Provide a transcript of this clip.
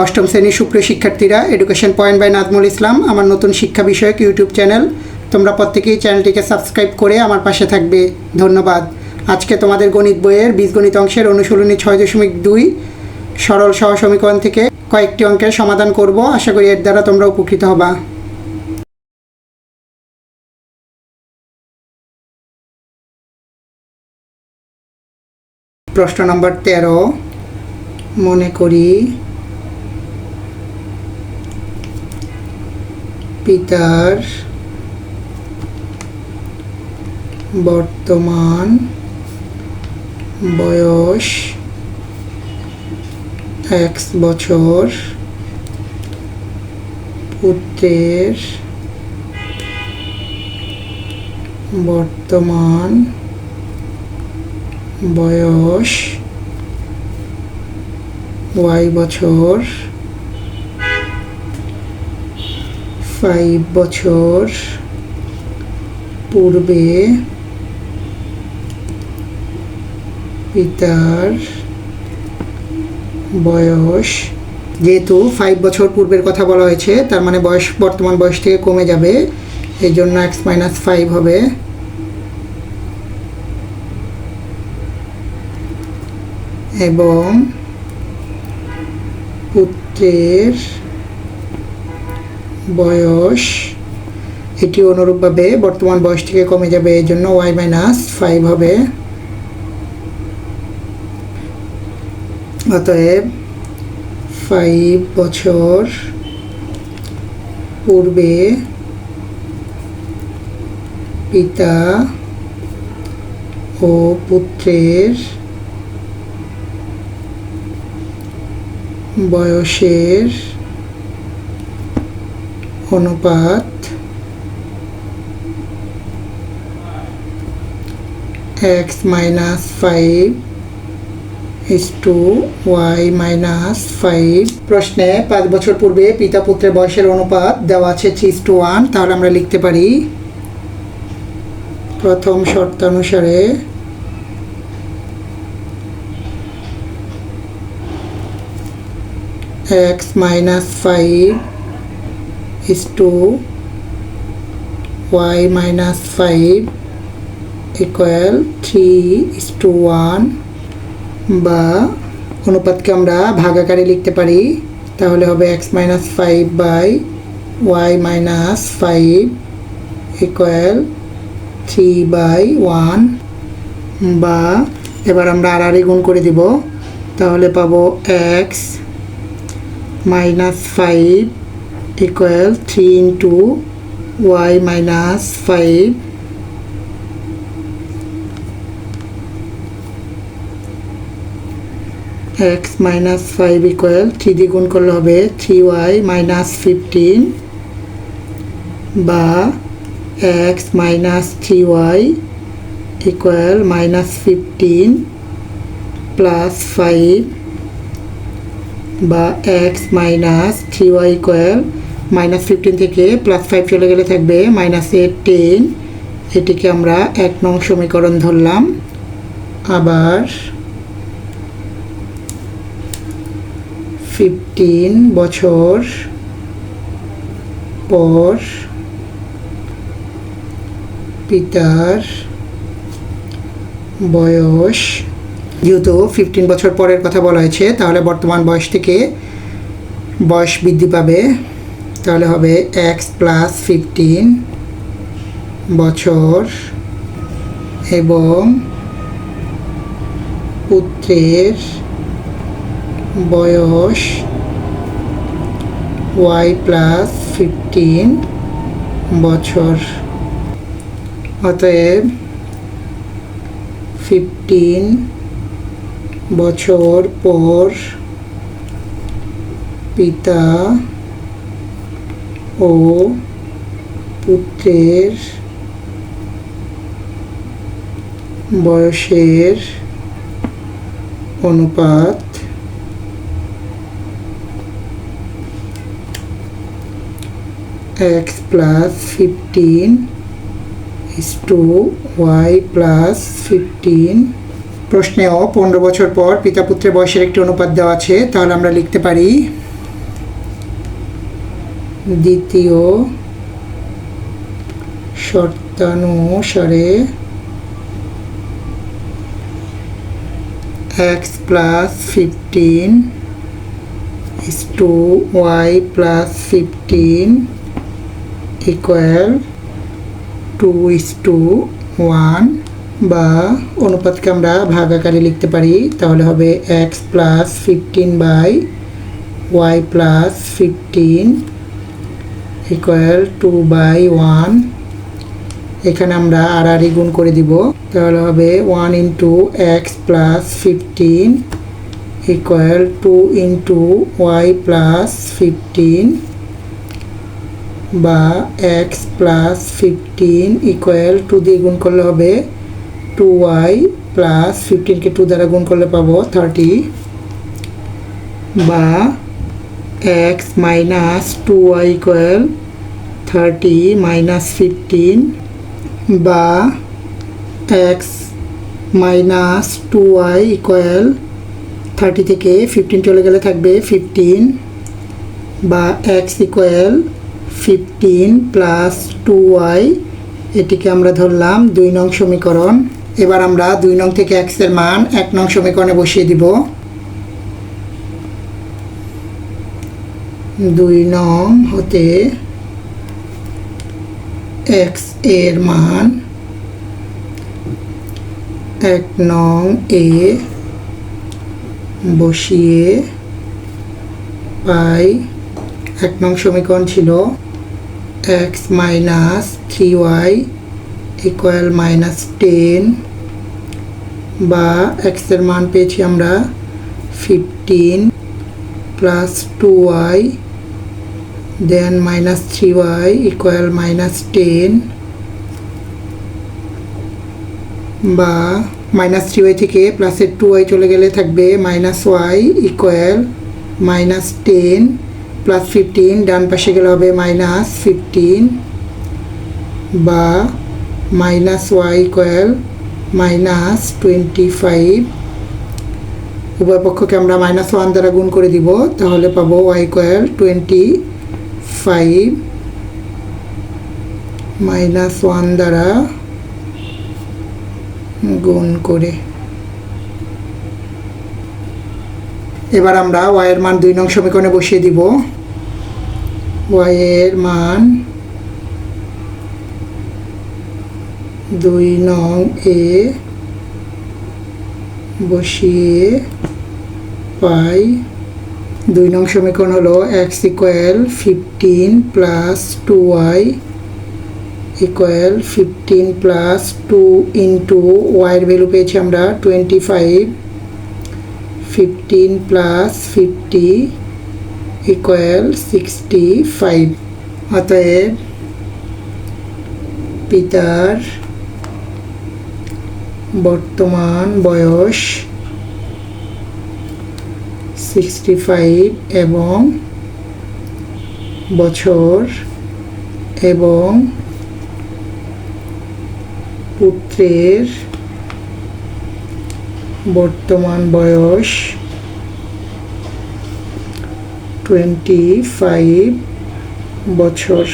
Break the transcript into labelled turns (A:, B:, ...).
A: অষ্টম শ্রেণির সুপ্রিয় শিক্ষার্থীরা education point by Nazmul Islam আমার নতুন শিক্ষা বিষয়ক ইউটিউব চ্যানেল তোমরা প্রত্যেকেই চ্যানেলটিকে সাবস্ক্রাইব করে আমার পাশে থাকবে। ধন্যবাদ। আজকে তোমাদের গণিত বইয়ের বীজগণিত অংশের অনুশীলনী ছয় দশমিক দুই সরল সহ সমীকরণ থেকে কয়েকটি অঙ্কের সমাধান করব। আশা করি এর দ্বারা তোমরা উপকৃত হবা। প্রশ্ন নম্বর তেরো। মনে করি পিতার বর্তমান বয়স এক বছর পুত্রের বর্তমান বয়স ওয়াই বছর ফাইভ বছর পূর্বে পিতার বয়স, যেহেতু ফাইভ বছর পূর্বের কথা বলা হয়েছে, তার মানে বয়স, বর্তমান বয়স থেকে কমে যাবে, এই জন্য এক্স মাইনাস ফাইভ হবে। এবং পুত্রের বয়স, এটি অনুরূপভাবে বর্তমান বয়স থেকে কমে যাবে, এই জন্য ওয়াই মাইনাস ফাইভ হবে। অতএব ফাইভ বছর পূর্বে পিতা ও পুত্রের বয়সের অনুপাত X minus five is to Y minus five প্রশ্নে পাঁচ বছর পূর্বে পিতা পুত্রের বয়সের অনুপাত দেওয়া আছে থ্রিস টু ওয়ান তাহলে আমরা লিখতে পারি প্রথম শর্তানুসারে X minus five is 2 y minus 5 equal three is to one বা অনুপাতকে আমরা ভাগাকারে লিখতে পারি। তাহলে হবে X minus five by Y minus five equal three by one বা এবার আমরা আড়াআড়ি গুণ করে দিব। তাহলে পাবো X minus five equal three into Y minus five X minus five equal three দিয়ে গুণ করলে হবে থ্রি ওয়াই মাইনাস ফিফটিন বা X minus three Y equal minus fifteen plus five বা X minus three Y equal minus fifteen থেকে plus five চলে গেলে থাকবে মাইনাস টেন এটিকে আমরা এক নং সমীকরণ ধরলাম। আবার ফিফটিন বছর পর পিতার বয়স, যেহেতু ফিফটিন বছর পরের কথা বলা হয়েছে, তাহলে বর্তমান বয়স থেকে বয়স বৃদ্ধি পাবে। তাহলে হবে এক্স প্লাস ফিফটিন বছর এবং পুত্রের বয়স ওয়াই প্লাস ফিফটিন বছর। অতএব ফিফটিন বছর পর পিতা ও পুত্রের বয়সের অনুপাত X plus fifteen is to Y plus fifteen. প্রশ্নেও পনেরো বছর পর পিতা পুত্রের বয়সের একটি অনুপাত দেওয়া আছে, তাহলে আমরা লিখতে পারি দ্বিতীয় শর্তানুসারে X plus fifteen is to y plus 15 equal 2 is to 1 বা অনুপাতকে আমরা ভাগাকারে লিখতে পারি, তাহলে হবে X plus fifteen by Y plus fifteen equal two by one এখানে আমরা আর আর গুণ করে দিব। তাহলে হবে one into X plus fifteen equal two into Y plus fifteen বা X plus fifteen equal two দিয়ে গুণ করলে হবে টু ওয়াই প্লাস ফিফটিনকে টু দ্বারা গুণ করলে পাবো থার্টি বা X minus two Y equal thirty minus fifteen বা X minus two Y equal thirty থেকে ফিফটিন চলে গেলে থাকবে ফিফটিন বা X equal fifteen plus two Y এটিকে আমরা ধরলাম দুই নং সমীকরণ। এবার আমরা দুই নং থেকে এক্সের মান এক নং সমীকরণে বসিয়ে দিব। দুই নং হতে এক্সের মান এক নং এ বসিয়ে পাই, এক নং সমীকরণ ছিল X minus three Y equal minus ten বা এক্সের মান পেয়েছি আমরা fifteen plus two Y minus three Y equal minus ten বা মাইনাস থ্রি ওয়াই থেকে প্লাসের টু ওয়াই চলে গেলে থাকবে minus Y equal minus ten plus fifteen ডান পাশে গেলে হবে মাইনাস ফিফটিন বা minus Y equal minus twenty five উভয় পক্ষকে আমরা মাইনাস ওয়ান দ্বারা গুণ করে দিব, তাহলে পাবো Y equal twenty five minus one দ্বারা গুণ করে। এবার আমরা ওয়াইয়ের মান দুই নং সমীকরণে বসিয়ে দিব। ওয়াইয়ের মান দুই নং এ বসিয়ে পাই দুই নং সমীকরণ হলো X equal fifteen plus two Y equal fifteen plus two into ওয়াইয়ের ভ্যালু পেয়েছি আমরা twenty five fifteen plus fifty equal sixty five অতএব পিতার বর্তমান বয়স সিক্সটি ফাইভ এবং বছর এবং পুত্রের বর্তমান বয়স টোয়েন্টি ফাইভ বছর।